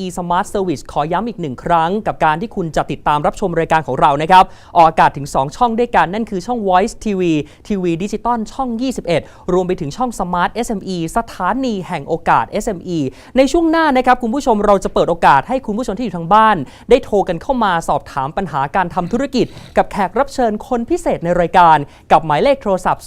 e-smart service ขอย้ำอีกหนึ่งครั้ง กับการที่คุณจะติดตามรับชมรายการของเรานะครับ ออกอากาศถึง 2 ช่องด้วยกัน นั่นคือช่อง Voice TV ทีวีดิจิตอลช่อง 21 รวมไปถึงช่อง Smart SME สถานีแห่งโอกาส SME ในช่วงหน้านะครับ คุณผู้ชมเราจะเปิดโอกาสให้คุณผู้ชมที่อยู่ทางบ้าน ได้โทรกันเข้ามาสอบถามปัญหาการทำธุรกิจ กับแขกรับเชิญคนพิเศษในรายการ กับหมายเลขโทรศัพท์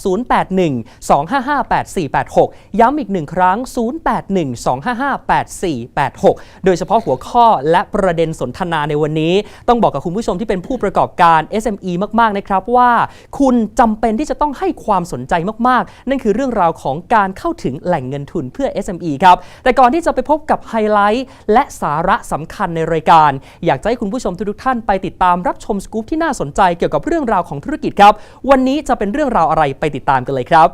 081-255-8486 ย้ำอีกหนึ่งครั้ง 081-255-8486 โดยเฉพาะหัวข้อและประเด็นสนทนาในวันนี้ ต้องบอกกับคุณผู้ชมที่เป็นผู้ประกอบการ SME มากๆนะครับว่า คุณจำเป็นที่จะต้องให้ความสนใจมากๆ นั่นคือเรื่องราวของการเข้าถึงแหล่งเงินทุนเพื่อ SME ครับแต่ก่อนที่จะไปพบกับไฮไลท์และสาระสำคัญในรายการ อยากจะให้คุณผู้ชมทุกท่านไปติดตามรับชมสกู๊ปที่น่าสนใจเกี่ยวกับเรื่องราวของธุรกิจครับ วันนี้จะเป็นเรื่องราวอะไรไปติดตามกันเลยครับ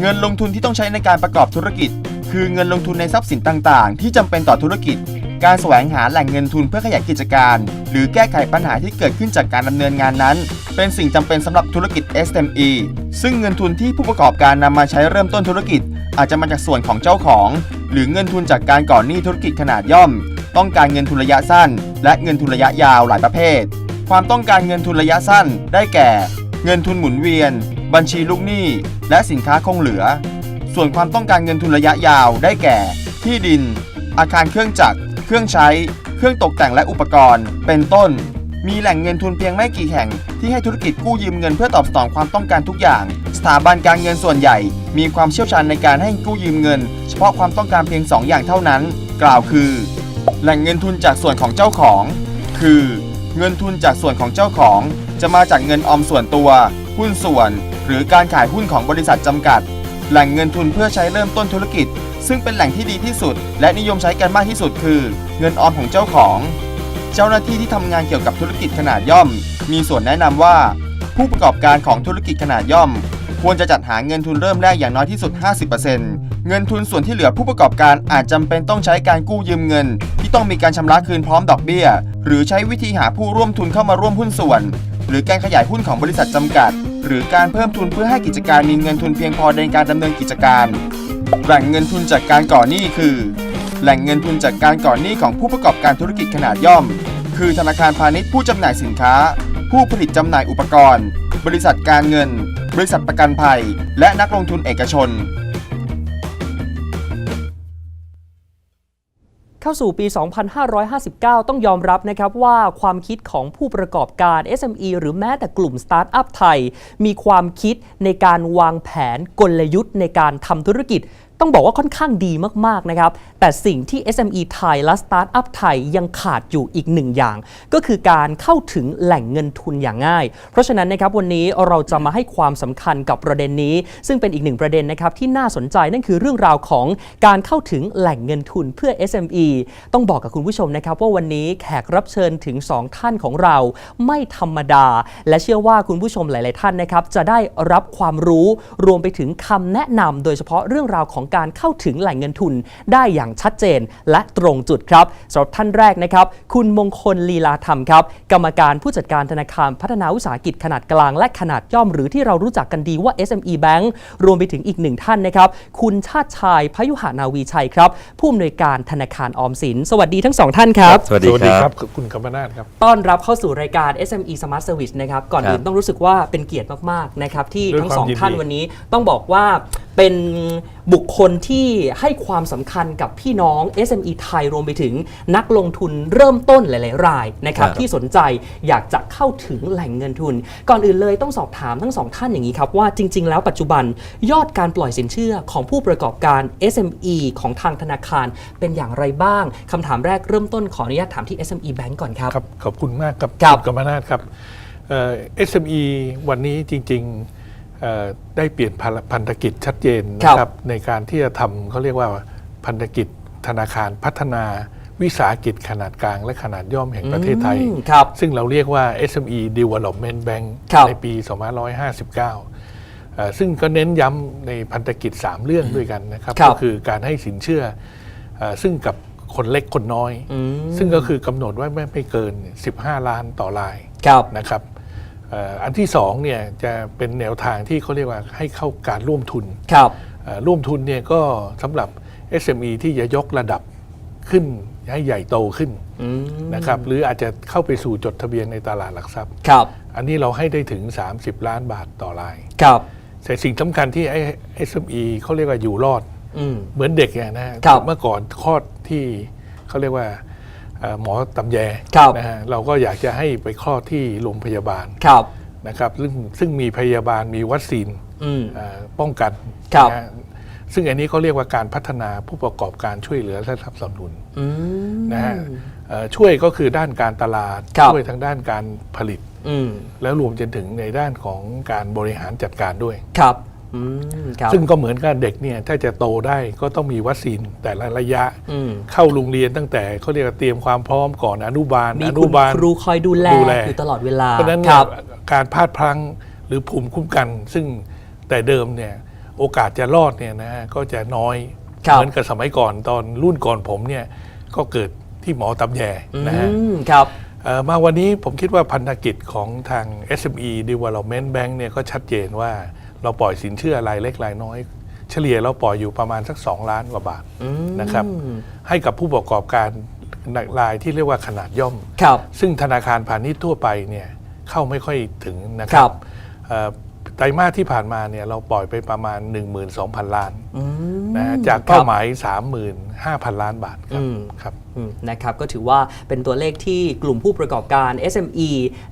เงินลงทุนที่ต้องใช้ในการประกอบธุรกิจ คือเงินลงทุนในทรัพย์สินต่างๆ ที่จำเป็นต่อธุรกิจ การแสวงหาแหล่งเงินทุนเพื่อขยายกิจการ หรือแก้ไขปัญหาที่เกิดขึ้นจากการดำเนินงานนั้น เป็นสิ่งจำเป็นสำหรับธุรกิจ SME ซึ่งเงินทุนที่ผู้ประกอบการนำมาใช้เริ่มต้นธุรกิจ อาจจะมาจากส่วนของเจ้าของ หรือเงินทุนจากการก่อหนี้ธุรกิจขนาดย่อม ต้องการเงินทุนระยะสั้น และเงินทุนระยะยาวหลายประเภท ความต้องการเงินทุนระยะสั้น ได้แก่ เงินทุนหมุนเวียน บัญชีลูกหนี้ และสินค้าคงเหลือ ส่วนความต้องการเงินทุนระยะยาวได้แก่ ที่ดิน อาคารเครื่องจักร เครื่องใช้ เครื่องตกแต่งและอุปกรณ์ เป็นต้น มีแหล่งเงินทุนเพียงไม่กี่แห่ง ที่ให้ธุรกิจกู้ยืมเงินเพื่อตอบสนองความต้องการทุกอย่าง สถาบันการเงินส่วนใหญ่ มีความเชี่ยวชาญในการให้กู้ยืมเงิน เฉพาะความต้องการเพียง 2 อย่างเท่านั้น กล่าวคือ แหล่งเงินทุนจากส่วนของเจ้าของ คือ เงินทุนจากส่วนของเจ้าของ จะมาจากเงินออมส่วนตัว หุ้นส่วน หรือการขายหุ้นของบริษัทจำกัด แหล่งเงินทุนเพื่อใช้เริ่มต้นธุรกิจ ซึ่งเป็นแหล่งที่ดีที่สุด และนิยมใช้กันมากที่สุดคือ เงินออมของเจ้าของ เจ้าหน้าที่ที่ทำงานเกี่ยวกับธุรกิจขนาดย่อม มีส่วนแนะนำว่า ผู้ประกอบการของธุรกิจขนาดย่อม ควรจะจัดหาเงินทุนเริ่มแรกอย่างน้อยที่สุด 50%เงินทุนส่วนที่เหลือผู้ประกอบการอาจจำเป็นต้องใช้การกู้ยืมเงิน ที่ต้องมีการชำระคืนพร้อมดอกเบี้ย หรือใช้วิธีหาผู้ร่วมทุนเข้ามาร่วมหุ้นส่วน หรือการขยายหุ้นของบริษัทจำกัด หรือการเพิ่มทุนเพื่อให้กิจการมีเงินทุนเพียงพอในการดำเนินกิจการ แหล่งเงินทุนจากการก่อหนี้คือ แหล่งเงินทุนจากการก่อหนี้ของผู้ประกอบการธุรกิจขนาดย่อม คือธนาคารพาณิชย์ผู้จำหน่ายสินค้า ผู้ผลิตจำหน่ายอุปกรณ์ บริษัทการเงิน บริษัทประกันภัย และนักลงทุนเอกชน เข้าสู่ปี 2559 ต้องยอมรับนะครับว่าความคิดของผู้ประกอบการ SME หรือแม้แต่กลุ่มสตาร์ทอัพไทย มีความคิดในการวางแผนกลยุทธ์ในการทำธุรกิจ ต้องบอกว่าค่อนข้างดีมาก ๆ นะครับ แต่สิ่งที่ SME ไทยและสตาร์ทอัพไทยยังขาดอยู่อีกหนึ่งอย่าง ก็คือการเข้าถึงแหล่งเงินทุนอย่างง่าย เพราะฉะนั้นนะครับวันนี้เราจะมาให้ความสำคัญกับประเด็นนี้ ซึ่งเป็นอีกหนึ่งประเด็นนะครับที่น่าสนใจนั่นคือเรื่องราวของการเข้าถึงแหล่งเงินทุนเพื่อ SME ต้องบอกกับคุณผู้ชมนะครับว่าวันนี้แขกรับเชิญถึง 2 ท่านของเราไม่ธรรมดา และเชื่อว่าคุณผู้ชมหลาย ๆ ท่านนะครับจะได้รับความรู้รวมไปถึงคำแนะนำโดยเฉพาะเรื่องราวของการเข้าถึงแหล่งเงินทุนได้อย่างชัดเจนและตรงจุดครับสำหรับท่านแรกนะครับคุณมงคลลีลาธรรมครับ กรรมการผู้จัดการธนาคารพัฒนาวิสาหกิจขนาดกลางและขนาดย่อมหรือที่เรารู้จักกันดีว่า SME Bank รวมไปถึงอีกหนึ่งท่านนะครับ คุณชาติชายพยุหานาวีชัยครับ ผู้อำนวยการธนาคารออมสิน สวัสดีทั้งสองท่านครับ สวัสดีสวัสดีคครัรับบคุณกัมปนาทครับ ต้อนรับเข้าสู่รายการ SME Smart Service นะครับ ก่อนครับอื่นต้องรู้สึกว่าเป็นเกียรติมาก ๆ นะครับ ที่ด้วยทั้งสองความยินดีท่านวันนี้ต้องบอกว่า เป็นบุคคลที่ให้ความสำคัญกับพี่น้อง SME ไทยรวมไปถึงนักลงทุนเริ่มต้นหลาย ๆ รายนะครับครับที่สนใจอยากจะเข้าถึงแหล่งเงินทุน ก่อนอื่นเลยต้องสอบถามทั้งสองท่านอย่างนี้ครับ ว่าจริง ๆ แล้วปัจจุบันยอดการปล่อยสินเชื่อของผู้ประกอบการ SME ของทางธนาคารเป็นอย่างไรบ้างคำถามแรกเริ่มต้นขออนุญาตถามที่ SME Bank ก่อนครับครับขอบคุณมากครับครับณกัมปนาทครับเอ่อ SME วันนี้จริงๆเอ่อ ได้เปลี่ยนพันพันธกิจชัดเจนนะครับในการที่จะทำเขาเรียกว่าพันธกิจธนาคารพัฒนาวิสาหกิจขนาดกลางและขนาดย่อมแห่งประเทศไทยอืมครับซึ่งเราเรียกว่า SME Development Bank ครับในปี 2559เอ่อซึ่งก็เน้นย้ำในพันธกิจ 3 เรื่องด้วยกันนะครับครับก็คือการให้สินเชื่อเอ่อ ซึ่งกับคนเล็กคนน้อยอืมซึ่งก็คือกำหนดไว้ไม่ไม่เกิน 15 ล้านต่อรายครับนะครับเอ่ออันที่สองเนี่ยจะเป็นแนวทางที่เขาเรียกว่าให้เข้าการร่วมทุนครับเอ่อร่วมทุนเนี่ยก็สำหรับ SME ที่จะยกระดับขึ้นให้ใหญ่โตขึ้นอืมนะครับหรืออาจจะเข้าไปสู่จดทะเบียนในตลาดหลักทรัพย์ครับ อันนี้เราให้ได้ถึง 30 ล้านบาทต่อรายครับแต่สิ่งสำคัญที่ไอ้ SME เขาเรียกว่าอยู่รอดอืมเหมือนเด็กไงนะฮะครับเมื่อก่อนคลอดที่เขาเรียกว่าเอ่อ หมอตำแยครับนะฮะเราก็อยากจะให้ไปคลอดที่โรงพยาบาลครับนะครับซึ่งซึ่งมีพยาบาลมีวัคซีนอืมเอ่อป้องกันครับนะฮะซึ่งอันนี้เขาเรียกว่าการพัฒนาผู้ประกอบการช่วยเหลือและสนับสนุนอืมนะฮะเอ่อช่วยก็คือด้านการตลาดครับช่วยทางด้านการผลิตอืมแล้วรวมจนถึงในด้านของการบริหารจัดการด้วยครับ อืมครับซึ่งก็เหมือนกับเด็กเนี่ยถ้าจะโตได้ก็ต้องมีวัคซีนแต่ละระยะ อืมเข้าโรงเรียนตั้งแต่เขาเรียกว่าเตรียมความพร้อมก่อนอนุบาลมีอคุนุณบาล ครูคอยดูแลดูแล อยู่ตลอดเวลาเพราะฉะนั้นคเนี่ยรับ การพลาดพลั้งหรือภูมิคุ้มกัน ซึ่งแต่เดิมเนี่ยโอกาสจะรอดเนี่ยนะฮะก็จะน้อย ครับ เหมือนกับสมัยก่อนตอนรุ่นก่อนผมเนี่ยก็เกิดที่หมอตำแยนะฮะ อืมครับ เอ่อมาวันนี้ผมคิดว่าพันธกิจของทาง SME Development Bank เนี่ยก็ชัดเจนว่า เราปล่อยสินเชื่อรายเล็กรายน้อย เฉลี่ยเราปล่อยอยู่ประมาณสัก 2 ล้านกว่าบาทอืมนะครับ ให้กับผู้ประกอบการรายที่เรียกว่าขนาดย่อมครับซึ่งธนาคารพาณิชย์ทั่วไปเนี่ยเข้าไม่ค่อยถึงนะคครัรับบเอ่อไตรมาสที่ผ่านมาเนี่ยเราปล่อยไปประมาณ 12,000 ล้านอืม นะฮะจากเป้าหมาย 35,000 ล้านบาทครับอืมครับอืมนะครับก็ถือว่าเป็นตัวเลขที่กลุ่มผู้ประกอบการ SME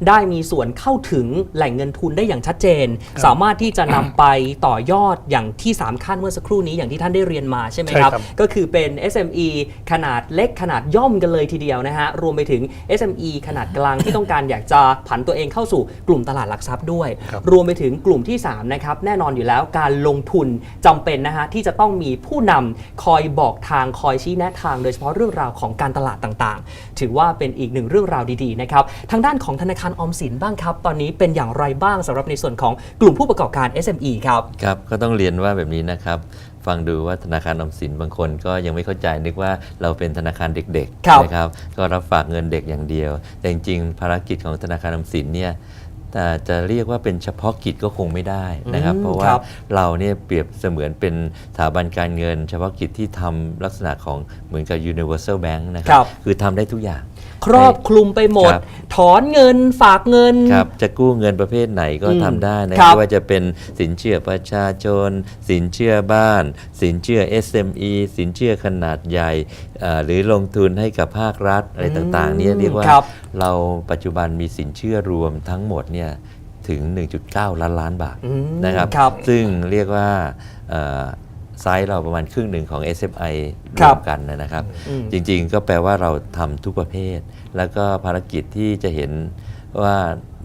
ได้มีส่วนเข้าถึงแหล่งเงินทุนได้อย่างชัดเจน สามารถที่จะนำไปต่อยอดอย่างที่ 3 ขั้นเมื่อสักครู่นี้อย่างที่ท่านได้เรียนมาใช่ไหมครับใช่ครับก็คือเป็น SME ขนาดเล็กขนาดย่อมกันเลยทีเดียวนะฮะ รวมไปถึง SME ขนาดกลางที่ต้องการอยากจะผันตัวเองเข้าสู่กลุ่มตลาดหลักทรัพย์ด้วยครับรวมไปถึงกลุ่มที่3นะครับแน่นอนอยู่แล้วการลงทุนจำเป็นนะฮะที่จะต้องมีผู้นำคอยบอกทางคอยชี้แนะทาง โดยเฉพาะเรื่องราวของการตลาดต่างๆ ถือว่าเป็นอีกหนึ่งเรื่องราวดีๆนะครับทางด้านของธนาคารออมสินบ้างครับ ตอนนี้เป็นอย่างไรบ้างสำหรับในส่วนของกลุ่มผู้ประกอบการ SME ครับครับก็ต้องเรียนว่าแบบนี้นะครับฟังดูว่าธนาคารออมสินบางคนก็ยังไม่เข้าใจนึกว่าเราเป็นธนาคารเด็กครับๆนะครับก็รับฝากเงินเด็กอย่างเดียว แต่จริงๆภารกิจของธนาคารออมสินเนี่ย แต่จะเรียกว่าเป็นเฉพาะกิจก็คงไม่ได้นะครับอืมเพราะว่าครับเราเนี่ยเปรียบเสมือนเป็นสถาบันการเงิน เฉพาะกิจที่ทำลักษณะของเหมือนกับ universal bank นะคครัรับ คือทำได้ทุกอย่าง ครอบคลุมไปหมด ครับ ถอนเงินฝากเงิน ครับจะกู้เงินประเภทไหนก็อืมทำได้นะครับไม่ว่าจะเป็นสินเชื่อประชาชน สินเชื่อบ้าน สินเชื่อ SME สินเชื่อขนาดใหญ่เอ่อหรือลงทุนให้กับภาครัฐอะไรต่างๆเนี่ยเรียกว่าครับเราปัจจุบันมีสินเชื่อรวมทั้งหมดเนี่ยถึง 1.9 ล้านล้านบาทอืมนะครับ ครับ ซึ่งเรียกว่าเอ่อ ไซส์เราประมาณครึ่งหนึ่งของ SFI ครรัวบมกันนะครับอืมจริงๆก็แปลว่าเราทำทุกประเภท แล้วก็ภารกิจที่จะเห็นว่า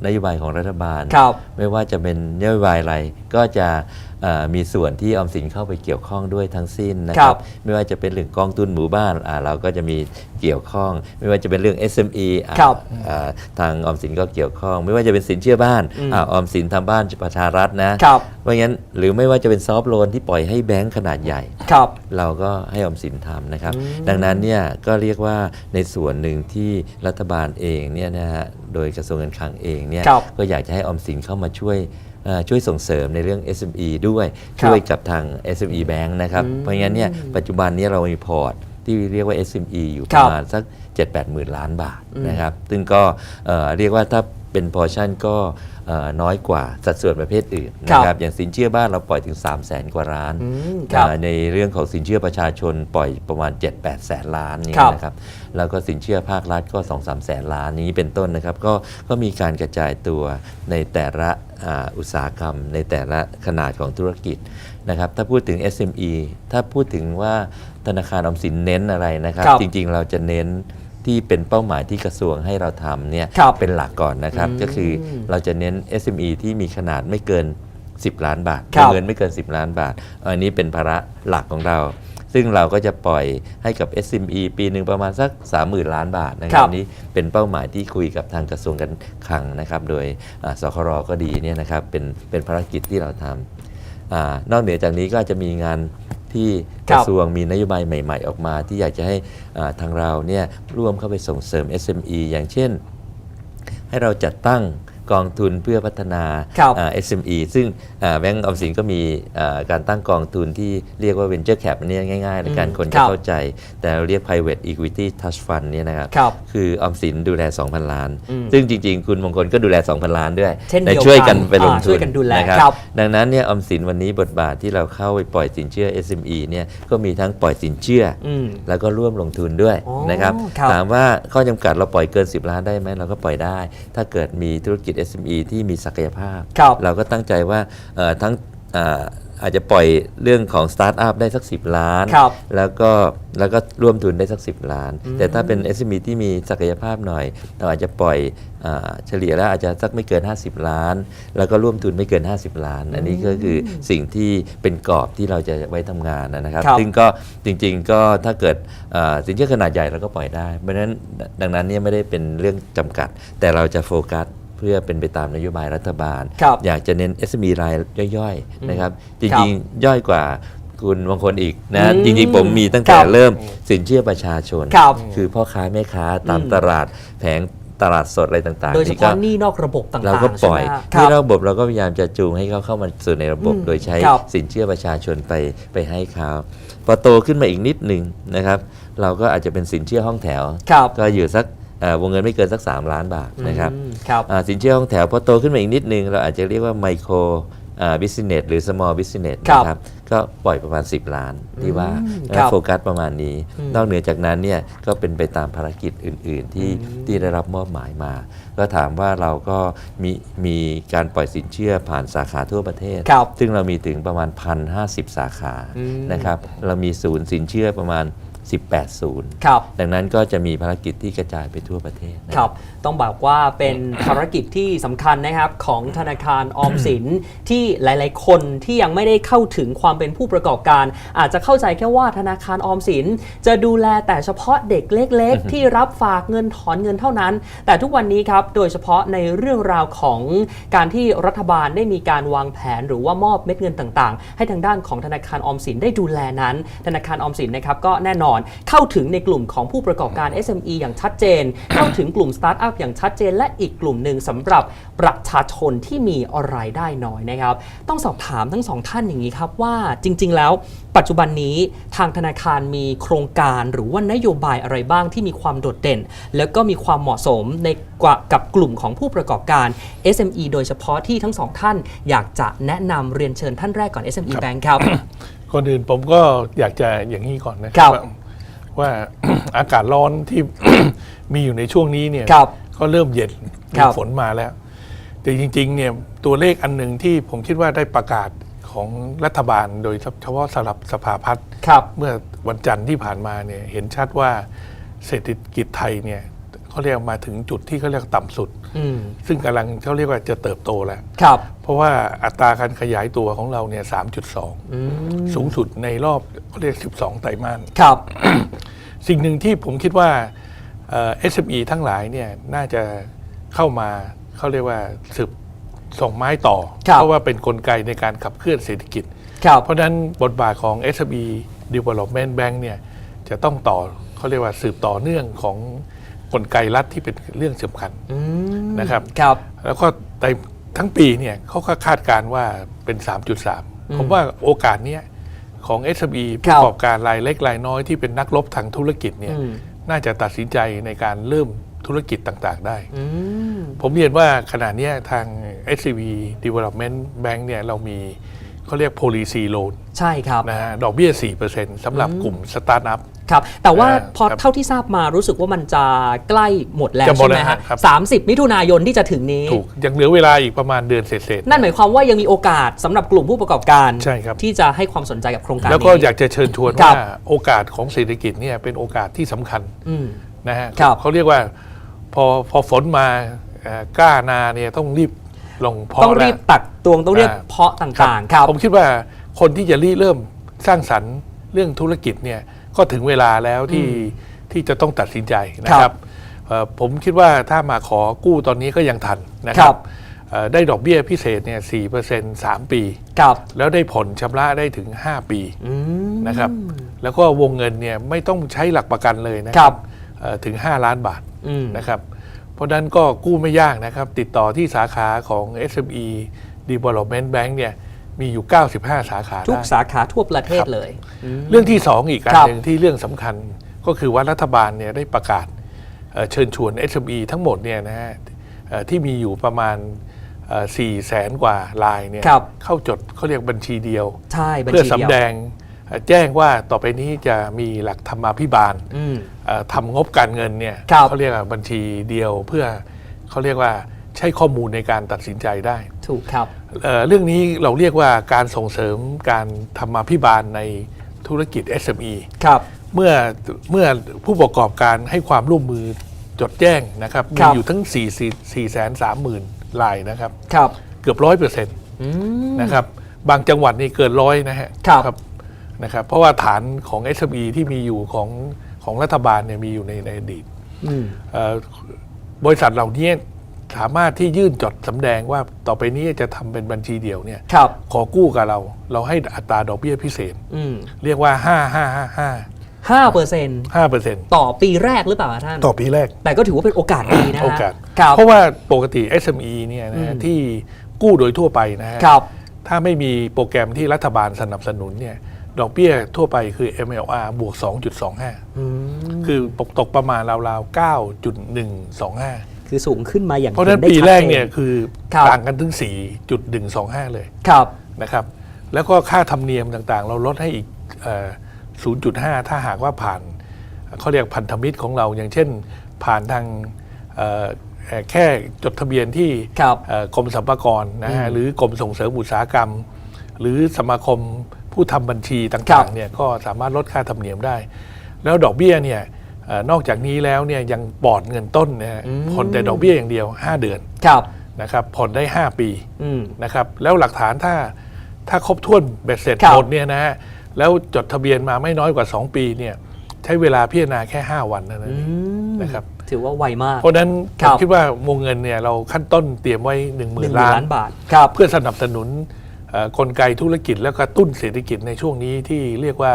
นโยบายของรัฐบาลครับไม่ว่าจะเป็นนโยบายอะไรก็จะเอ่อ มีส่วนที่ออมสินเข้าไปเกี่ยวข้องด้วยทั้งสิ้นนะคครัรับบไม่ว่าจะเป็นเรื่องกองทุนหมู่บ้านอ่าเราก็จะมีเกี่ยวข้อง ไม่ว่าจะเป็นเรื่อง SME อ่าครับอ่าทางออมสินก็เกี่ยวข้อง ไม่ว่าจะเป็นสินเชื่อบ้านอืมอาออมสินทำบ้านประชารัฐนะครับเพราะงั้นหรือไม่ว่าจะเป็นซอฟท์โลนที่ปล่อยให้แบงก์ขนาดใหญ่ครับเราก็ให้ออมสินทำนะครับอืมดังนั้นเนี่ยก็เรียกว่าในส่วนหนึ่งที่รัฐบาลเองเนี่ยนะฮะโดยกระทรวงการคลังเองเนี่ยครับก็อยากจะให้ออมสินเข้ามาช่วยเอ่อ ช่วยส่งเสริมในเรื่อง SME ด้วยครับช่วยกับทาง SME Bank นะครับอืมเพราะงั้นเนี่ยปัจจุบันนี้เรามีพอร์ตที่เรียกว่า SME อยู่คปรับระมาณสัก 7-8 หมื่นล้านบาทนะครับ ซึ่งก็เอ่อเรียกว่าถ้าเป็นพอร์ชั่นก็เอ่อ น้อยกว่าสัดส่วนประเภทอื่นนะคครัรับบอย่างสินเชื่อบ้านเราปล่อยถึง 3 0 0แสนกว่าล้านอืมครับอ่าในเรื่องของสินเชื่อประชาชนปล่อยประมาณ 7-8แสนล้านนี่ครับนะครับแล้วก็สินเชื่อภาครัฐก็ 2-3แสนล้านนี้เป็นต้นนะครับก็ก็มีการกระจายตัวในแต่ละอ่าอุตสาหกรรม ในแต่ละขนาดของธุรกิจนะครับถ้าพูดถึง SME ถ้าพูดถึงว่าธนาคารออมสินเน้นอะไรนะครับครับจริงๆเราจะเน้น ที่เป็นเป้าหมายที่กระทรวงให้เราทำเนี่ยครับเป็นหลักก่อนนะครับอืมก็คือเราจะเน้น SME ที่มีขนาดไม่เกิน 10 ล้านบาทครับ เงินไม่เกิน 10 ล้านบาท อันนี้เป็นภาระหลักของเรา ซึ่งเราก็จะปล่อยให้กับ SME ปีหนึ่งประมาณสัก 30,000 ล้านบาทนะคครัรับบ นี้เป็นเป้าหมายที่คุยกับทางกระทรวงการคลังนะครับ โดยอ่าสครก็ดีเนี่ยนะครับเป็นเป็นภารกิจที่เราทำอานอกเหนือจากนี้ก็จะมีงาน ที่กระทรวงมีนโยบายใหม่ ๆ ออกมา ที่อยากจะให้ทางเราเนี่ยร่วมเข้าไปส่งเสริม SME อย่างเช่น ให้เราจัดตั้ง กองทุนเพื่อพัฒนาครับอ่า SME ซึ่งอ่าแบงก์ออมสินก็มีอ่าการตั้งกองทุนที่เรียกว่า Venture Cap อันนี้ง่ายๆในการอืมคนคจะรับเข้าใจ แต่เราเรียก Private Equity Trust Fund เนี่ยนะครับครับคือออมสินดูแล 2,000 ล้านอืมซึ่งจริงๆ คุณมงคลก็ดูแล 2,000 ล้านด้วยเช่นเดียวกันช่วยกันไปลงอ่าทุช่วนยกันดูแลนะครับครับดังนั้นเนี่ยออมสินวันนี้บทบาทที่เราเข้าไปปล่อยสินเชื่อ SME เนี่ยก็มีทั้งปล่อยสินเชื่อออืมแล้วก็ร่วมลงทุนด้วยอ๋อนะครับครับถามว่าข้อจำกัดเราปล่อยเกิน 10 ล้านได้ไหมเราก็ปล่อยได้ ถ้าเกิดมีธุรกิจ SME ที่มีศักยภาพครับเราก็ตั้งใจว่าเอ่อทั้งเอ่ออาจจะปล่อยเรื่องของสตาร์ทอัพได้สัก 10 ล้านครับแล้วก็แล้วก็ร่วมทุนได้สัก 10 ล้าน แต่ถ้าเป็น SME ที่มีศักยภาพหน่อย เราอาจจะปล่อยอาเฉลี่ยแล้วอาจจะสักไม่เกิน 50 ล้าน แล้วก็ร่วมทุนไม่เกิน 50 ล้าน อันนี้ก็คือสิ่งที่เป็นกรอบที่เราจะไว้ทำงานนะครับครับซึ่งก็จริงๆก็ถ้าเกิดอ่าสินเชื่อขนาดใหญ่เราก็ปล่อยได้ เพราะฉะนั้นดังนั้นเนี่ยไม่ได้เป็นเรื่องจำกัด แต่เราจะโฟกัส เพื่อเป็นไปตามนโยบายรัฐบาล ครับ อยากจะเน้น SME รายย่อยๆนะครับจครับริงๆ ย่อยกว่าคุณบางคนอีกนะอืมจริงๆผมมีตั้งแต่ครับเริ่มสินเชื่อประชาชนครับคือพ่อค้าแม่ค้าตามอืมตลาดแผงตลาดสดอะไรต่างๆโดยเฉนี่ก็ พาะหนี้นอกระบบต่างๆเราก็ปล่อยใช่ไหมคที่รับระบบเราก็พยายามจะจูงให้เขาเข้ามาสู่ในระบบ อืมโดยใช้ครับสินเชื่อประชาชนไปไปให้เขาพอโตขึ้นมาอีกนิดหนึ่งนะครับ เราก็อาจจะเป็นสินเชื่อห้องแถว ครับก็อยู่สักเอ่อ วงเงินไม่เกินสัก 3 ล้านบาทนะครับอืมครับอ่าสินเชื่อห้องแถวพอโตขึ้นมาอีกนิดนึง เราอาจจะเรียกว่าไมโครบิสเนสหรือ small business ครับนะครับก็ปล่อยประมาณ 10 ล้านที่ว่าอืมแล้วครับโฟกัสประมาณนี้อืมนอกเหนือจากนั้นเนี่ยก็เป็นไปตามภารกิจอื่น ๆ ที่ที่ได้รับมอบหมายมา ก็ถามว่าเราก็มีมีการปล่อยสินเชื่อผ่านสาขาทั่วประเทศครับซึ่งเรามีถึงประมาณ 1,050 สาขาอืมนะครับเรามีศูนย์สินเชื่อประมาณ 18 ศูนย์ครับ ดังนั้นก็จะมีภารกิจที่กระจายไปทั่วประเทศนะ ครับ ต้องบอกว่าเป็น ภารกิจที่สำคัญนะครับของธนาคารออมสิน ที่หลาย ๆ คนที่ยังไม่ได้เข้าถึงความเป็นผู้ประกอบการ อาจจะเข้าใจแค่ว่าธนาคารออมสิน จะดูแลแต่เฉพาะเด็กเล็ก ๆ ที่รับฝากเงินถอนเงินเท่านั้น แต่ทุกวันนี้ครับ โดยเฉพาะในเรื่องราวของการที่รัฐบาลได้มีการวางแผนหรือว่ามอบเม็ดเงินต่าง ๆ ให้ทางด้านของธนาคารออมสินได้ดูแลนั้น ธนาคารออมสินนะครับก็แน่นอนเข้าถึงในกลุ่มของผู้ประกอบการ SME อย่างชัดเจน เข้าถึงกลุ่มสตาร์ทอัพอย่างชัดเจน และอีกกลุ่มหนึ่งสำหรับประชาชนที่มีรายได้น้อยนะครับ ต้องสอบถามทั้งสองท่านอย่างนี้ครับว่าจริง ๆ แล้วปัจจุบันนี้ทางธนาคารมีโครงการหรือว่านโยบายอะไรบ้างที่มีความโดดเด่น แล้วก็มีความเหมาะสมในกว่ากับกลุ่มของผู้ประกอบการ SME โดยเฉพาะที่ทั้งสองท่าน อยากจะแนะนำเรียนเชิญท่านแรกก่อน SME Bank ครับก่อนอื่นผมก็อยากจะอย่างนี้ก่อนนะครับ ว่าว่าอากาศร้อนที่ มีอยู่ในช่วงนี้เนี่ยครับ ก็เริ่มเย็นคมีรับ ฝนมาแล้ว แต่จริงๆเนี่ยตัวเลขอันหนึ่งที่ผมคิดว่าได้ประกาศของรัฐบาลโดยเฉพาะสำหรับสภาพัฒน์ครับ เมื่อวันจันทร์ที่ผ่านมาเนี่ยเห็นชัดว่าเศรษฐกิจไทยเนี่ยเขาเรียกมาถึงจุดที่เขาเรียกต่ำสุด อืมซึ่งกำลังเขาเรียกว่าจะเติบโตแล้ว ครับเพ ราะว่าอัตราการขยายตัวของเราเนี่ย 3.2อืมสูงสุดในรอบเขาเรียก 12 ไตรมาสครับ สิ่งหนึ่งที่ผมคิดว่าเอ่อ SME ทั้งหลายเนี่ยน่าจะเข้ามาเขาเรียกว่าสืบส่งไม้ต่อครับเพราะว่าเป็นนกลไกในการขับเคลื่อนเศรษฐกิจครับเพราะฉะนั้นบทบาทของ SME Development Bank เนี่ยจะต้องต่อเขาเรียกว่าสืบต่อเนื่องของกลไกรัฐที่เป็นเรื่องสำคัญอืมนะครับครับ แล้วก็ใน ทั้งปีเนี่ยเขาก็คาดการณ์ว่าเป็น 3.3 ผมว่าโอกาสเนี้ยของ SME คผู้รับประกอบการรายเล็กรายน้อยที่เป็นนักรบทางธุรกิจเนี่ยอืมน่าจะตัดสินใจในการเริ่มธุรกิจต่างๆได้อืมผมเรียนว่าขณะเนี้ยทาง SCB Development Bank เนี่ยเรามี เขาเรียก policy loan ใช่ครับนะฮะดอกเบี้ย 4%สำหรับกลุ่มสตาร์ทอัพ ครับ แต่ว่าอ่าพอครับเท่าที่ทราบมารู้สึกว่ามันจะใกล้หมดแล้วจะหมใช่ดไหมแล้วฮะครับ สามสิบมิถุนายนที่จะถึงนี้ ถูกยังเหลือเวลาอีกประมาณเดือนเศษ นั่นหมายความว่ายังมีโอกาสสำหรับกลุ่มผู้ประกอบการ ใช่ครับ ที่จะให้ความสนใจกับโครงการๆนี้ แล้วก็อยากจะเชิญชวนครัว่าบ โอกาสของเศรษฐกิจเนี่ยเป็นโอกาสที่สำคัญอืม นะฮะครับ เขาเรียกว่าพอพอฝนมาเอ่อกล้านาเนี่ยต้องรีบ ลงเพาะต้องรีบแล้วตักตวงต้องเรียกอ่าเพาะต่างๆครับผมคิดว่าคนที่จะรีเริ่มสร้างสรรค์เรื่องธุรกิจเนี่ยก็ถึงเวลาแล้วที่ที่จะต้องตัดสินใจนะคครัรับบเอ่อผมคิดว่าถ้ามาขอกู้ตอนนี้ก็ยังทันนะคครัรับบเอ่อได้ดอกเบี้ยพิเศษเนี่ยสี่เปอร์เซ็นต์สามปีครับแล้วได้ผ่อนชำระได้ถึง 5 ปีอืมนะครับ แล้วก็วงเงินเนี่ยไม่ต้องใช้หลักประกันเลยนะคครัรับบเอ่อถึง 5 ล้านบาทอืมนะครับ เพราะฉะนั้นก็กู้ไม่ยากนะครับ ติดต่อที่สาขาของ SME Development Bank เนี่ยมีอยู่ 95 สาขาทุกได้ สาขาทั่วประเทศเลยมเรื่องที่2อีกการครับ หนึ่งที่เรื่องสำคัญก็คือว่ารัฐบาลเนี่ยได้ประกาศเอ่อเชิญชวน SME ทั้งหมดเนี่ยนะฮะเอ่อที่มีอยู่ประมาณ4แสนกว่ารายเนี่ยครับ เข้าจดเขาเรียกบัญชีเดียว ใช่บัญเพื่อชีสำเดียวแดงเอ่อ แจ้งว่าต่อไปนี้จะมีหลักธรรมาภิบาลอืมเอ่อทำงบการเงินเนี่ยครับเขาเรียกว่าบัญชีเดียวเพื่อเขาเรียกว่าใช้ข้อมูลในการตัดสินใจได้ ถูกครับเอ่อเรื่องนี้เราเรียกว่าการส่งเสริมการธรรมาภิบาลในธุรกิจ SME ครับเมื่อเมื่อผู้ประกอบการให้ความร่วมมือจดแจ้งนะครับคมีรับอยู่ทั้ง 4 4 3 0 0 0 0รายนะครับครับ เกือบร้อยเปอร์เซ็นต์อืมนะครับ บางจังหวัดนี่เกินร้อยนะฮะครับ นะครับเพราะว่าฐานของ SME ที่มีอยู่ของของรัฐบาลเนี่ยมีอยู่ในในอดีตอืมเอ่อบริษัทเหล่านี้สามารถที่ยื่นจดสำแดงว่าต่อไปนี้จะทำเป็นบัญชีเดียวเนี่ยครับ ขอกู้กับเรา เราให้อัตราดอกเบี้ยพิเศษ อืมเรียกว่า 5 5 5 5ห้าเปอร์เซ็นต์5เปอร์เซ็นต์ต่อปีแรกหรือเปล่าท่าน ต่อปีแรก แต่ก็ถือว่าเป็นโอกาสดีนะฮะโอกาส ครับ เพราะว่าปกติ SME เนี่ยนะฮะอืมที่กู้โดยทั่วไปนะฮะครับ ถ้าไม่มีโปรแกรมที่รัฐบาลสนับสนุนเนี่ย ดอกเบี้ยทั่วไปคือ MLR บวก 2.25อืมคือตกประมาณราวๆ 9.125 คือสูงขึ้นมาอย่างเพราะฉะนั้นห็ได้ปีชัดแรกจเนี่ยคือครับต่างกันถึง 4.125 เลยครับนะครับ แล้วก็ค่าธรรมเนียมต่างๆ เราลดให้อีกเอ่อ0.5 ถ้าหากว่าผ่านเขาเรียกพันธมิตรของเราอย่างเช่น ผ่านทางเอ่อเอ่อแค่จดทะเบียนที่ครับเอ่อกรมสรรพากรนะฮะอืมหรือกรมส่งเสริมอุตสาหกรรม หรือสมาคม ผู้ทำบัญชีครัต่างบๆเนี่ยก็สามารถลดค่าธรรมเนียมได้ แล้วดอกเบี้ยเนี่ยเออนอกจากนี้แล้วเนี่ยยังปลอดเงินต้นนะฮะผ่อนแต่ดอกเบี้ยอย่างเดียว 5 เดือนครับนะครับผ่อนได้ 5 ปีอืมนะครับแล้วหลักฐานถ้าถ้าครบถ้วนเบ็ดเสร็จครับหมดเนี่ยนะฮะแล้วจดทะเบียนมาไม่น้อยกว่า 2 ปีเนี่ยใช้เวลาพิจารณาแค่ 5 วันเท่านั้นอืเองมนะครับถือว่าไวมาก เพราะฉะนั้นคผรับมคิดว่าวงเงินเนี่ยเราขั้นต้นเตรียมไว้1หนึ่ง0,000หมื่นล้านล้านบาทครับเพื่อสนับสนุนเอ่อ กลไกธุรกิจแล้วก็ตุ้นเศรษฐกิจในช่วงนี้ที่เรียกว่า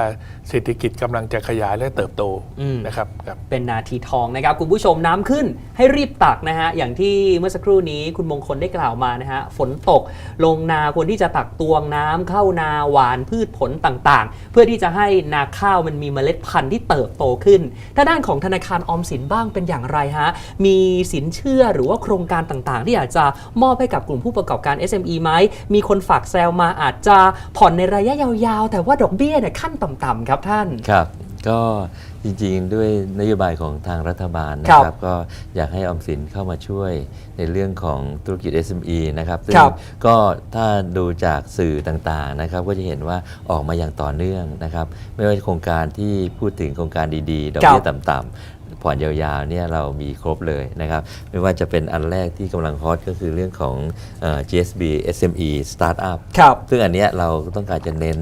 เศรษฐกิจกำลังจะขยายและเติบโตอืมนะครับครับเป็นนาทีทองนะครับ คุณผู้ชมน้ำขึ้นให้รีบตักนะฮะอย่างที่เมื่อสักครู่นี้คุณมงคลได้กล่าวมานะฮะฝนตกลงนาควรที่จะตักตวงน้ำเข้านาหวานพืชผลต่างๆ เพื่อที่จะให้นาข้าวมันมีเมล็ดพันธุ์ที่เติบโตขึ้นถ้าด้านของธนาคารออมสินบ้างเป็นอย่างไรฮะมีสินเชื่อหรือว่าโครงการต่างๆ ที่อยากจะมอบให้กับกลุ่มผู้ประกอบการ SME ไหมมีคนฝากแซวมาอาจจะผ่อนในระยะยาวๆ แต่ว่าดอกเบี้ยเนี่ยขั้นต่ำๆครับท่าน ครับ ก็จริงๆ ด้วยนโยบายของทางรัฐบาลนะครัครับบก็อยากให้ออมสินเข้ามาช่วยในเรื่องของธุรกิจ SME นะครับซึ่งครับก็ถ้าดูจากสื่อต่างๆนะครับก็จะเห็นว่าออกมาอย่างต่อเนื่องนะครับไม่ว่าโครงการที่พูดถึงโครงการดีๆ ดอกเบี้ยต่ำๆ ผ่อนยาวๆเนี่ยเรามีครบเลยนะครับ ไม่ว่าจะเป็นอันแรกที่กำลังฮอตก็คือเรื่องของเอ่อ GSB SME Startup ครับซึ่งอันเนี้ยเราต้องการจะเน้น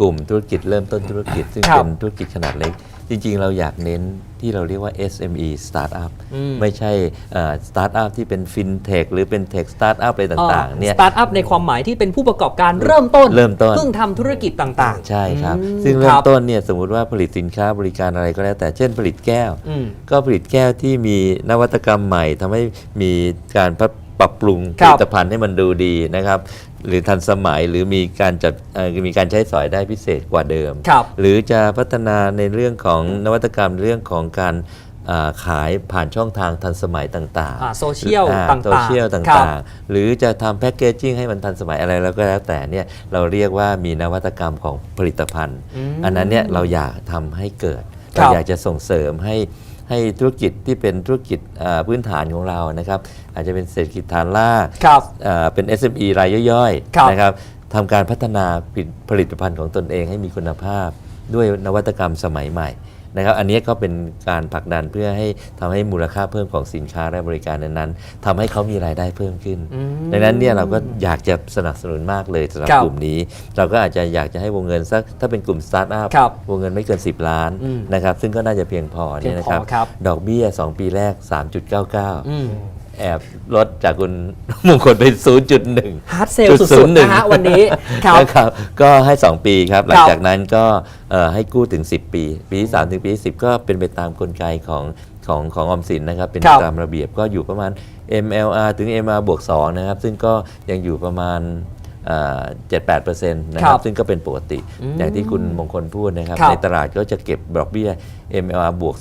กลุ่มธุรกิจเริ่มต้นธุรกิจ ซึ่งครับเป็นธุรกิจขนาดเล็ก จริงๆ เราอยากเน้นที่เราเรียกว่า SME Startup อืมไม่ใช่สตาร์ทอัพที่เป็นฟินเทคหรือเป็นเทคสตาร์ทอัพอะไรต่างๆเนี่ยสตาร์ทอัพในความหมายที่เป็นผู้ประกอบการเริ่มต้นเริ่มต้นเพิ่งทำธุรกิจต่างๆ ใช่ครับอืมซึ่งเริ่คมบต้นเนี่ยสมมุติว่าผลิตสินค้าบริการอะไรก็แล้วแต่เช่นผลิตแก้วอืมก็ผลิตแก้วที่มีนวัตกรรมใหม่ทำให้มีการปรับปรับปรุงคผรับลิตภัณฑ์ให้มันดูดีนะครับ หรือทันสมัยหรือมีการจัดเอ่อมีการใช้สอยได้พิเศษกว่าเดิมครับหรือจะพัฒนาในเรื่องของนวัตกรรมเรื่องของการอ่าขายผ่านช่องทางทันสมัยต่างๆอ่าโซเชียลอ่าต่างๆโซเชียลตครับ่างๆ หรือจะทำแพคเกจจิ้งให้มันทันสมัยอะไรแล้วก็แล้วแต่เนี่ยเราเรียกว่ามีนวัตกรรมของผลิตภัณฑ์อืมอันนั้นเนี่ยเราอยากทำให้เกิดครับเราอยากจะส่งเสริมให้ ให้ธุรกิจที่เป็นธุรกิจอ่าพื้นฐานของเรานะครับ อาจจะเป็นเศรษฐกิจฐานรากครับอ่าเป็น SME รายย่อยครับๆนะครับทำการพัฒนาผลิตภัณฑ์ของตนเองให้มีคุณภาพด้วยนวัตกรรมสมัยใหม่ นะครับอันนี้ก็เป็นการผลักดันเพื่อให้ทำให้มูลค่าเพิ่มของสินค้าและบริการนั้นๆทำให้เขามีรายได้เพิ่มขึ้นอืมดังนั้นเนี่ยเราก็อยากจะสนับสนุนมากเลยสำหรับครับกลุ่มนี้ เราก็อาจจะอยากจะให้วงเงินสักถ้าเป็นกลุ่มสตาร์ทอัพครับวงเงินไม่เกิน 10 ล้านอืมนะครับซึ่งก็น่าจะเพียงพอเนี่ยนะครับเพียงพอครับดอกเบี้ย 2 ปีแรก 3.99อืม แอบลดจากคุณมงคลไป0.1 ฮาร์ดเซลสุดๆนะฮะวันนี้ครับ นะครับ ก็ให้ 2 ปีครับ หลัคงรับจากนั้นก็เอ่อให้กู้ถึง 10 ปี ปีที่3ถึงปีที่10 ก็เป็นไปตามกลไกของของของออมสินนะครับ เป็นครัไปบตามระเบียบก็อยู่ประมาณ MLR ถึง MR บวก2นะครับ ซึ่งก็ยังอยู่ประมาณเจ็ดแปดเปอร์เซ็นต์นะคครัรับบซึ่งก็เป็นปกติอืมอย่างที่คุณมงคลพูดนะครับ ครับในตลาดก็จะเก็บดอกเบี้ย MLR บวก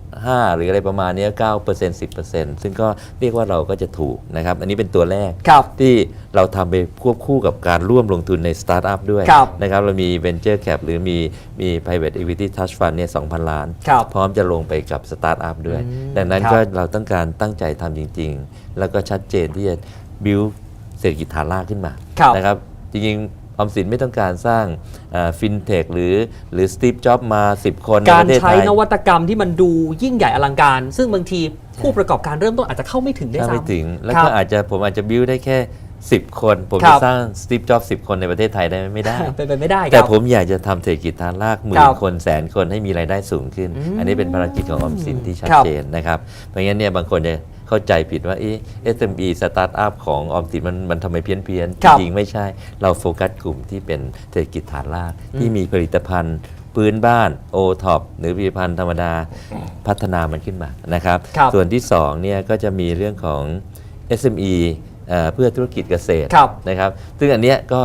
2.5 หรืออะไรประมาณเนี้9% 10%ซึ่งก็เรียกว่าเราก็จะถูกนะครับ อันนี้เป็นตัวแรกครับที่เราทำไปควบคู่กับการร่วมลงทุนในสตาร์ทอัพด้วยครับนะครับ เรามี Venture Cap หรือมีมี Private Equity Touch Fund เนี่ย 2,000 ล้านครับพร้อมจะลงไปกับสตาร์ทอัพด้วยอืมดังนั้นครับก็เราต้องการตั้งใจทำจริง ๆ แล้วก็ชัดเจนที่จะ build เศรษฐกิจฐานรากขึ้นมาครับนะครับจริงๆ ออมสินไม่ต้องการสร้างฟินเทคหรือหรือสตีฟจ็อบมา 10 คนในการประเทศใช้ไทยนวัตกรรมที่มันดูยิ่งใหญ่อลังการ ซึ่งบางทีผู้ประกอบการเริ่มต้นอาจจะเข้าไม่ถึงได้ถ้าไม่ซ้ำถึง แล้วครัก็บอาจจะผมอาจจะบิวได้แค่ 10 คน ผมครัจะบสร้างสตีฟจ็อบ10คนในประเทศไทยได้ไหมไม่ได้เป็นไปไม่ได้คแต่รับผมอยากจะทำเศรษฐกิจฐานรากหมื่ครันบคนแสนคนให้มีรายได้สูงขึ้นอืมอันนี้เป็นภารกิจของออมสินที่ชัดครับเจนนะครับเพราะงั้นเนี่ยบางคนจะ เข้าใจผิดว่าเอ๊ะ SME สตาร์ทอัพของออมสินมันมันทำไมเพี้ยนเพี้ยนๆครับจริงๆไม่ใช่ เราโฟกัสกลุ่มที่เป็นเศรษฐกิจฐานรากที่มีผลิตภัณฑ์พื้นบ้านโอท็อปหรือผลิตภัณฑ์ธรรมดาพัฒนามันขึ้นมานะครับครับส่วนที่2เนี่ยก็จะมีเรื่องของ SME เอ่อเพื่อธุรกิจเกษตรครับนะครับ ซึ่งอันเนี้ยก็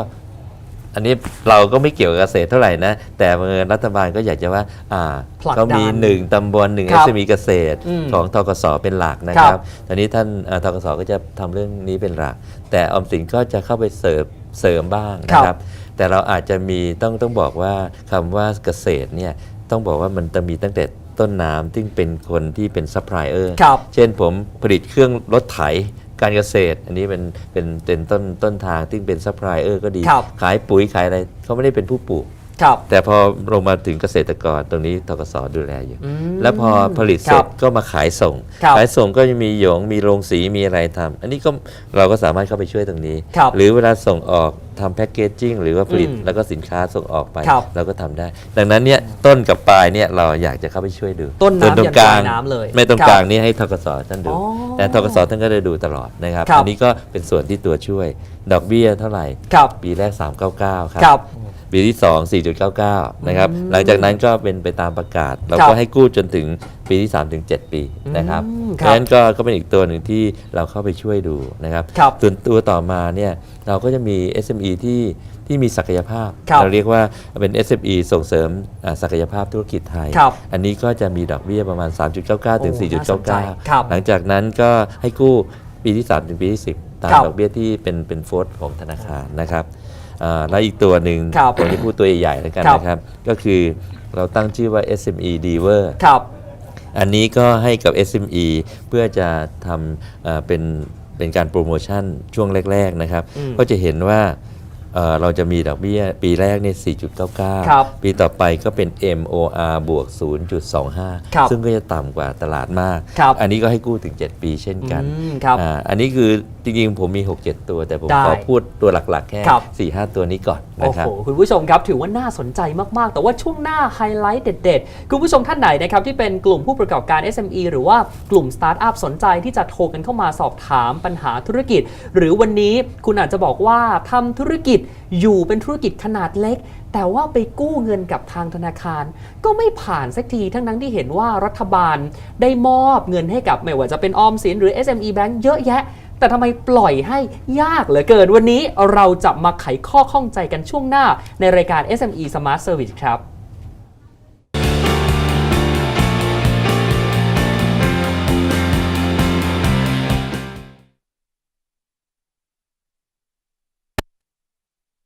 อันนี้เราก็ไม่เกี่ยวกับเกษตรเท่าไหร่นะ แต่บังเอิญรัฐบาลก็อยากจะว่าอ่าผลักดันเขามี1ตำบล1ครับ SME เกษตรอืมของทกสเป็นหลักนะคครัรับบตอนนี้ท่านเอ่อทกสก็จะทำเรื่องนี้เป็นหลัก แต่ออมสินก็จะเข้าไปเสริมเสริมบ้างนะคครัรับ บ แต่เราอาจจะมีต้องต้องบอกว่าคำว่าเกษตรเนี่ยต้องบอกว่ามันจะมีตั้งแต่ต้นน้ำที่เป็นคนที่เป็นซัพพลายเออร์ ครับ เช่นผมผลิตเครื่องรถไถ การเกษตร อันนี้เป็นเป็นเป็นต้นต้นทางที่เป็นซัพพลายเออร์ก็ดีครับขายปุ๋ยขายอะไรเขาไม่ได้เป็นผู้ปลูก ครับ แต่พอลงมาถึงเกษตรกรตรงนี้ทกสดูแลอยู่อืมแล้วพอผลิตเสร็ครัจบก็มาขายส่งครับขายส่งก็จะมีหยงมีโรงสีมีอะไรทำอันนี้ก็เราก็สามารถเข้าไปช่วยตรงนี้ครับหรือเวลาส่งออกทำแพ็กเกจจิ้งหรือว่าผลิตอืมแล้วก็สินค้าส่งออกไปครับเราก็ทำได้ ดังนั้นเนี่ยต้นกับปลายเนี่ยเราอยากจะเข้าไปช่วยดู ต้นน้ำส่วตรงกลางยันปลายน้ำเลยไม่ตรงครับกลางนี่ให้ทกสท่านดูอ๋อแต่ทกสท่านก็ได้ดูตลอดนะครับครับอันี้ก็เป็นส่วนที่ตัวช่วย ดอกเบี้ยเท่าไหร่ครับปีแรก 399 ครับครับ ปีที่ 2 4.99 นะครับ หลังจากนั้นก็เป็นไปตามประกาศ เราครัก็บให้กู้จนถึงปีที่ 3 ถึง 7 ปีนะครับอืมเพครับราะฉะนั้นก็ก็เป็นอีกตัวหนึ่งที่เราเข้าไปช่วยดูนะครับครับส่วนตัวต่อมาเนี่ยเราก็จะมี SME ที่ที่มีศักยภาพครับเราเรียกว่าเป็น SME ส่งเสริมอ่าศักยภาพธุรกิจไทยครับอันนี้ก็จะมีดอกเบี้ยประมาณ 3.99 ถึงโอ้น่าสนใจครับ4.99 หลังจากนั้นก็ให้กู้ปีที่ 3 ถึงปีที่ 10 ตามครับดอกเบี้ยที่เป็นเป็นโฟร์ของธนาคารนะครับอ่า แล้วอีกตัวหนึ่งครับผมจะพูดตัวใหญ่ๆแล้วกันครับนะครับ ก็คือเราตั้งชื่อว่า SME Diver ครับอันนี้ก็ให้กับ SME เพื่อจะทำเอ่อเป็นเป็นการโปรโมชั่นช่วงแรก ๆ นะครับอืมก็จะเห็นว่าเอ่อเราจะมีดอกเบี้ยปีแรกเนี่ยครับ4.99 ปีต่อไปก็เป็น MOR บวกครับ0.25 ซึ่งก็จะต่ำกว่าตลาดมากครับอันนี้ก็ให้กู้ถึง 7 ปีเช่นกันอืมครับอ่าอันนี้คือ จริงๆ ผมมี 6-7 ตัว แต่ผมได้ขอพูดตัวหลักๆ แค่ ครับ 4-5 ตัวนี้ก่อนนะโอ้ครับโหคุณผู้ชมครับถือว่าน่าสนใจมาก ๆ แต่ว่าช่วงหน้าไฮไลท์เด็ด ๆ คุณผู้ชมท่านไหนนะครับที่เป็นกลุ่มผู้ประกอบการ SME หรือว่ากลุ่มสตาร์ทอัพสนใจที่จะโทรกันเข้ามาสอบถามปัญหาธุรกิจ หรือวันนี้คุณอาจจะบอกว่าทำธุรกิจอยู่เป็นธุรกิจขนาดเล็ก แต่ว่าไปกู้เงินกับทางธนาคาร ก็ไม่ผ่านสักทีทั้งนั้นที่เห็นว่ารัฐบาลได้มอบเงินให้กับไม่ว่าจะเป็นออมสินหรือ SME Bank เยอะแยะ แต่ทำไมปล่อยให้ยากเหลือเกิน วันนี้เราจะมาไขข้อข้องใจกันช่วงหน้าในรายการ SME Smart Service ครับ